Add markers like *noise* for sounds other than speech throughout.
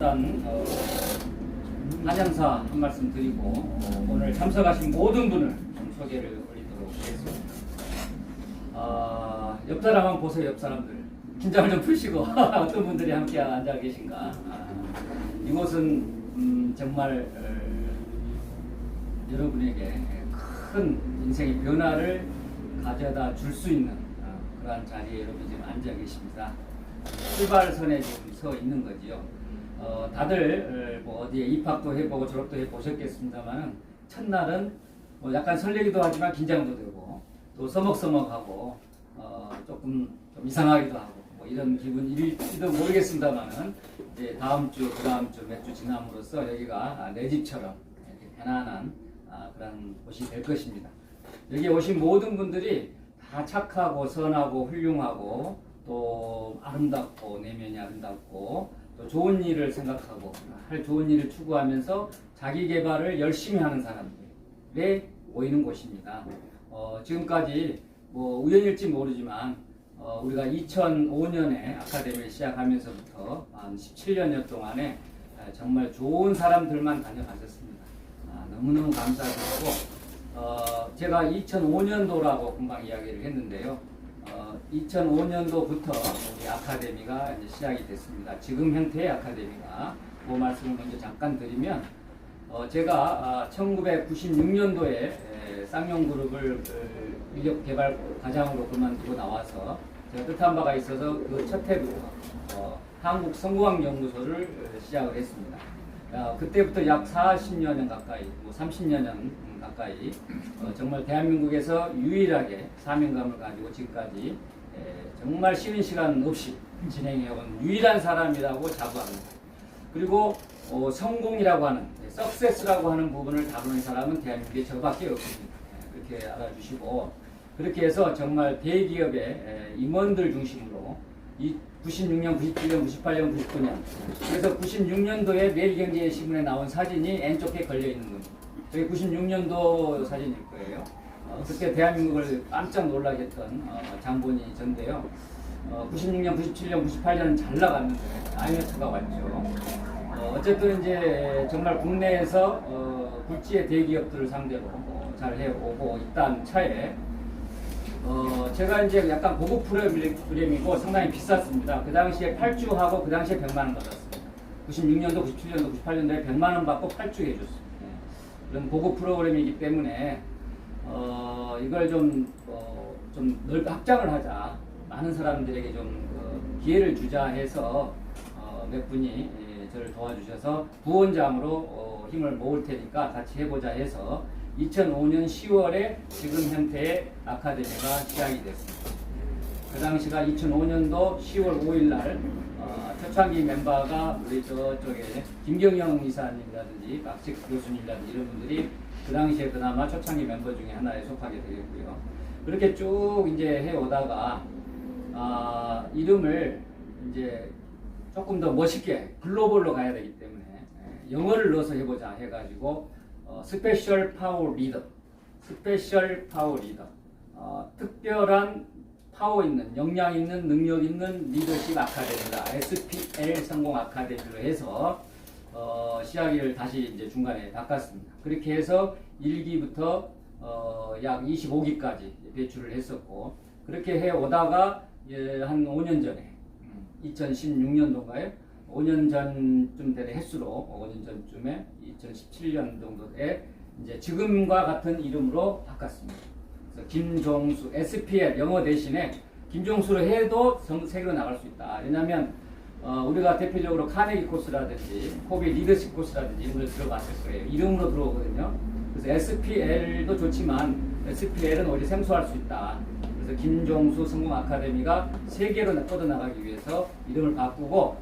일단 어, 한양사 한 말씀 드리고 어, 오늘 참석하신 모든 분을 좀 소개를 올리도록 하겠습니다. 아, 옆 사람 한번 보세요, 옆 사람들. 긴장을 좀 푸시고 *laughs* 어떤 분들이 함께 앉아 계신가. 아, 이곳은 음, 정말 어, 여러분에게 큰 인생의 변화를 가져다 줄 수 있는 어, 그러한 자리에 여러분 지금 앉아 계십니다. 출발선에 지금 서 있는 거지요. 어, 다들 어, 뭐 어디에 입학도 해보고 졸업도 해보셨겠습니다만 첫날은 뭐 약간 설레기도 하지만 긴장도 되고 또 서먹서먹하고 어, 조금 좀 이상하기도 하고 뭐 이런 기분일지도 모르겠습니다만은 이제 다음 주, 그 다음 주 몇 주 지남으로써 여기가 내 집처럼 이렇게 편안한 아, 그런 곳이 될 것입니다. 여기 오신 모든 분들이 다 착하고 선하고 훌륭하고 또 아름답고 내면이 아름답고 또 좋은 일을 생각하고 할 좋은 일을 추구하면서 자기 개발을 열심히 하는 사람들에 모이는 곳입니다. 어, 지금까지 뭐 우연일지 모르지만 어, 우리가 2005년에 아카데미를 시작하면서부터 한 17년여 동안에 아, 정말 좋은 사람들만 다녀가셨습니다. 아, 너무너무 감사드리고 어, 제가 2005년도라고 금방 이야기를 했는데요. 어, 2005년도부터 우리 아카데미가 이제 시작이 됐습니다. 지금 형태의 아카데미가 그 말씀을 먼저 잠깐 드리면 어, 제가 아, 1996년도에 쌍용그룹을 어, 인력 개발 과장으로 그만두고 나와서 제가 뜻한 바가 있어서 그 첫 해부터 어, 한국 성공학 연구소를 어, 시작을 했습니다. 아, 그때부터 약 40여 가까이, 뭐 30여 년 가까이 어, 정말 대한민국에서 유일하게 사명감을 가지고 지금까지 에, 정말 쉬는 시간 없이 진행해온 유일한 사람이라고 자부합니다. 그리고 어, 성공이라고 하는 석세스라고 하는 부분을 다루는 사람은 대한민국에 저밖에 없습니다. 에, 그렇게 알아주시고 그렇게 해서 정말 대기업의 에, 임원들 중심으로 이 96년, 97년, 98년, 99년 그래서 96년도에 매일경제 신문에 나온 사진이 N쪽에 걸려 있는 겁니다. 저게 96년도 사진일 거예요. 어, 그때 대한민국을 깜짝 놀라게 했던 어, 장본이 전데요. 어, 96년, 97년, 98년 잘 나갔는데 IMF가 왔죠. 어, 어쨌든 이제 정말 국내에서 어, 굴지의 대기업들을 상대로 어, 잘 해오고 있다는 차에 어, 제가 이제 약간 고급 프로그램이고 상당히 비쌌습니다. 그 당시에 8주하고 그 당시에 100만 원 받았습니다. 96년도, 97년도, 98년도에 100만 원 받고 8주 해줬습니다. 그런 고급 프로그램이기 때문에 어, 이걸 좀, 어, 좀 넓게 확장을 하자. 많은 사람들에게 좀 어, 기회를 주자 해서 어, 몇 분이 예, 저를 도와주셔서 부원장으로 어, 힘을 모을 테니까 같이 해보자 해서 2005년 10월에 지금 형태의 아카데미가 시작이 됐습니다. 그 당시가 2005년도 10월 5일 날 어, 초창기 멤버가 우리 저쪽에 김경영 이사님이라든지 박식 교수님이라든지 이런 분들이 그 당시에 그나마 초창기 멤버 중에 하나에 속하게 되겠고요. 그렇게 쭉 이제 해 오다가 아, 이름을 이제 조금 더 멋있게 글로벌로 가야 되기 때문에 예, 영어를 넣어서 해보자 해가지고 어, 스페셜 파워 리더, 스페셜 파워 리더, 어, 특별한 파워 있는, 역량 있는, 능력 있는 리더십 아카데미다. SPL 성공 아카데미로 해서 어, 시작을 다시 이제 중간에 바꿨습니다. 그렇게 해서 1기부터 어, 약 25기까지 배출을 했었고 그렇게 해 오다가 예, 한 5년 전에 2016년도인가요? 5년 전쯤 되는 횟수로 5년 전쯤에 2017년 정도에 이제 지금과 같은 이름으로 바꿨습니다. 김종수 SPL 영어 대신에 김종수로 해도 정- 세계로 나갈 수 있다. 왜냐하면 어, 우리가 대표적으로 카네기 코스라든지 코비 리더십 코스라든지 이런 걸 들어봤을 거예요. 이름으로 들어오거든요. 그래서 SPL도 좋지만 SPL은 오히려 생소할 수 있다. 그래서 김종수 성공 아카데미가 세계로 뻗어나가기 위해서 이름을 바꾸고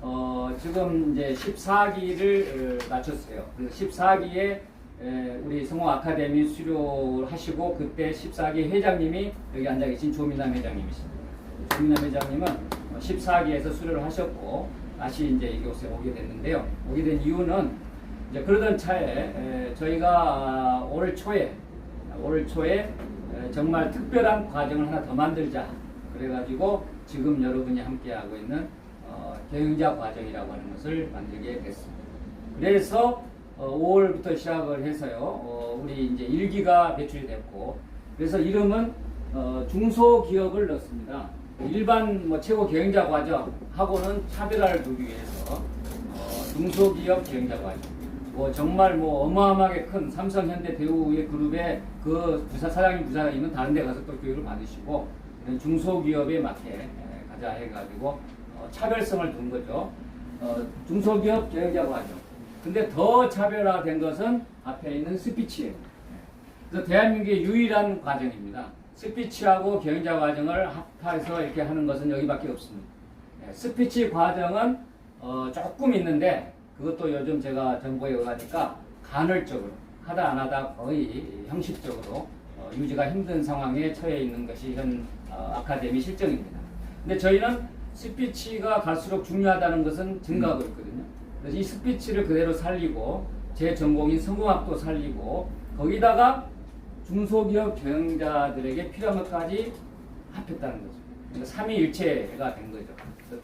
어, 지금 이제 14기를 마쳤어요. 그래서 14기에 우리 성공 아카데미 수료를 하시고 그때 14기 회장님이 여기 앉아 계신 조민남 회장님이십니다. 조민남 회장님은 14기에서 수료를 하셨고 다시 이제 이곳에 오게 됐는데요. 오게 된 이유는 이제 그러던 차에 에, 저희가 올 초에 올 초에 에, 정말 특별한 과정을 하나 더 만들자. 그래가지고 지금 여러분이 함께 하고 있는 어, 경영자 과정이라고 하는 것을 만들게 됐습니다. 그래서 어, 5월부터 시작을 해서요. 어, 우리 이제 일기가 배출이 됐고 그래서 이름은 어, 중소기업을 넣습니다. 일반 뭐 최고 경영자 과정하고는 차별화를 두기 위해서 어, 중소기업 경영자 과정. 뭐 정말 뭐 어마어마하게 큰 삼성, 현대, 대우의 그룹의 그 부사 사장님 부사님은 다른 데 가서 또 교육을 받으시고 중소기업에 맞게 에, 가자 해가지고 어, 차별성을 둔 거죠. 어, 중소기업 경영자 과정. 근데 더 차별화된 것은 앞에 있는 스피치예요. 그래서 대한민국의 유일한 과정입니다. 스피치하고 경영자 과정을 합해서 이렇게 하는 것은 여기밖에 없습니다. 예, 스피치 과정은 어, 조금 있는데 그것도 요즘 제가 정보에 의하니까 간헐적으로 하다 안 하다 거의 형식적으로 어, 유지가 힘든 상황에 처해 있는 것이 현 어, 아카데미 실정입니다. 근데 저희는 스피치가 갈수록 중요하다는 것은 증가하고 있거든요. 이 스피치를 그대로 살리고 제 전공인 성공학도 살리고 거기다가 중소기업 경영자들에게 필요한 것까지 합했다는 거죠. 그러니까 삼위일체가 된 거죠.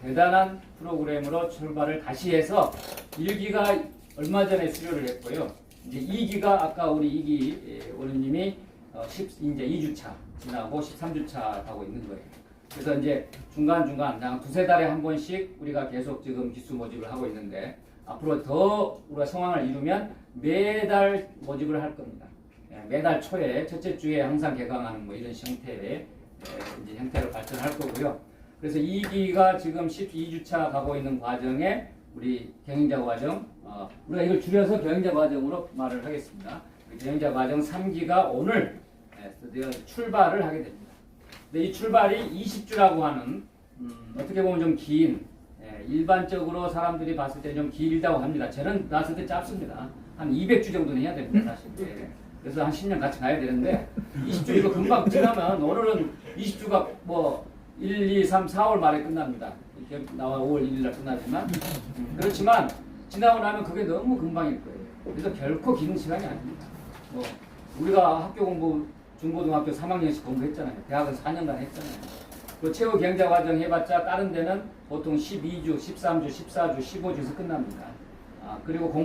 대단한 프로그램으로 출발을 다시 해서 1기가 얼마 전에 수료를 했고요. 이제 2기가 아까 우리 이기 원님이 어, 10, 이제 2주차 지나고 13주차 가고 있는 거예요. 그래서 이제 중간중간 한 두세 달에 한 번씩 우리가 계속 지금 기수 모집을 하고 있는데 앞으로 더 우리가 성황을 이루면 매달 모집을 할 겁니다. 예, 매달 초에 첫째 주에 항상 개강하는 뭐 이런 형태의 예, 이제 형태로 발전할 거고요. 그래서 2기가 지금 12주차 가고 있는 과정에 우리 경영자 과정, 어, 우리가 이걸 줄여서 경영자 과정으로 말을 하겠습니다. 그 경영자 과정 3기가 오늘 예, 드디어 출발을 하게 됩니다. 근데 이 출발이 20주라고 하는 음, 어떻게 보면 좀 긴, 예, 일반적으로 사람들이 봤을 때 좀 길다고 합니다. 저는 봤을 때 짧습니다. 한 200주 정도는 해야 됩니다, 사실. 예. 그래서 한 10년 같이 가야 되는데 20주 이거 금방 지나면 오늘은 20주가 뭐 1, 2, 3, 4월 말에 끝납니다. 이렇게 나와 5월 1일 날 끝나지만 음, 그렇지만 지나고 나면 그게 너무 금방일 거예요. 그래서 결코 긴 시간이 아닙니다. 뭐 우리가 학교 공부 중고등학교 3학년씩 공부했잖아요. 대학은 4년간 했잖아요. 그 최고 경자 과정 해봤자 다른 데는 보통 12주, 13주, 14주, 15주에서 끝납니다. 아, 그리고 공부